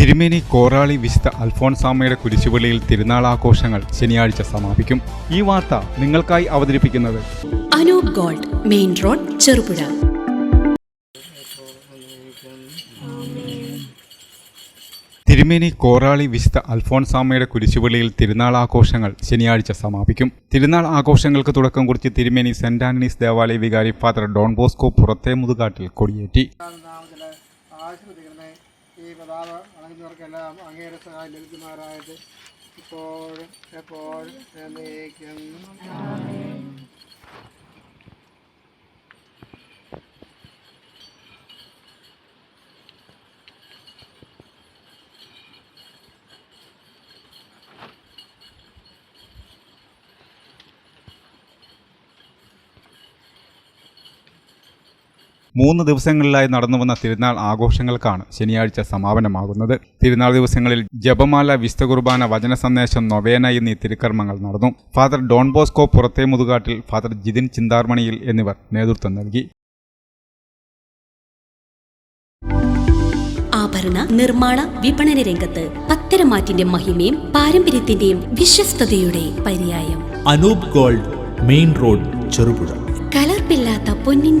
തിരുമേനി കോറാളി വിശുദ്ധ അൽഫോൺസാമ്മയുടെ കുരിശുപള്ളിയിൽ തിരുനാൾ ആഘോഷങ്ങൾ ശനിയാഴ്ച സമാപിക്കും. ഈ വാർത്ത നിങ്ങൾക്കായി അവതരിപ്പിക്കുന്നത് Anoop gold main road Cherupuzha. തിരുമേനി കോറാളി വിശുദ്ധ അൽഫോൺസാമ്മയുടെ കുരിശുപള്ളിയിൽ തിരുനാൾ ആഘോഷങ്ങൾ ശനിയാഴ്ച സമാപിക്കും. തിരുനാൾ ആഘോഷങ്ങൾക്ക് തുടക്കം കുറിച്ച് തിരുമേനി സെന്റ് ആന്റണീസ് ദേവാലയ വികാരി ഫാദർ ഡോൺ ബോസ്കോ പുറത്തെ മുതുകാട്ടിൽ കൊടിയേറ്റി. ഈ പ്രതാപ വണങ്ങുന്നവർക്കെല്ലാം അങ്ങേരെ സഹായം ലഭിക്കുന്നവരായിട്ട് ഇപ്പോഴും എപ്പോഴും മൂന്ന് ദിവസങ്ങളിലായി നടന്നുവന്ന തിരുനാൾ ആഘോഷങ്ങൾക്കാണ് ശനിയാഴ്ച സമാപനമാകുന്നത്. തിരുനാൾ ദിവസങ്ങളിൽ ജപമാല വിശുദ്ധ കുർബാന വചന സന്ദേശം നൊവേന എന്നീ തിരുക്കർമ്മങ്ങൾ നടന്നു. ഫാദർ ഡോൺ ബോസ്കോ പുറത്തെ മുതുകാട്ടിൽ ഫാദർ ജിതിൻ ചിന്താർമണിയിൽ എന്നിവർ നേതൃത്വം നൽകി. ആഭരണ നിർമ്മാണ വിപണന രംഗത്ത് പത്തരമാറ്റിന്റെ മഹിമയും പാരമ്പര്യത്തിന്റെയും വിശ്വസ്തയുടെ പര്യായം. Anoop gold main road Cherupuzha. കലർപ്പില്ലാത്ത പൊന്നിന്റെ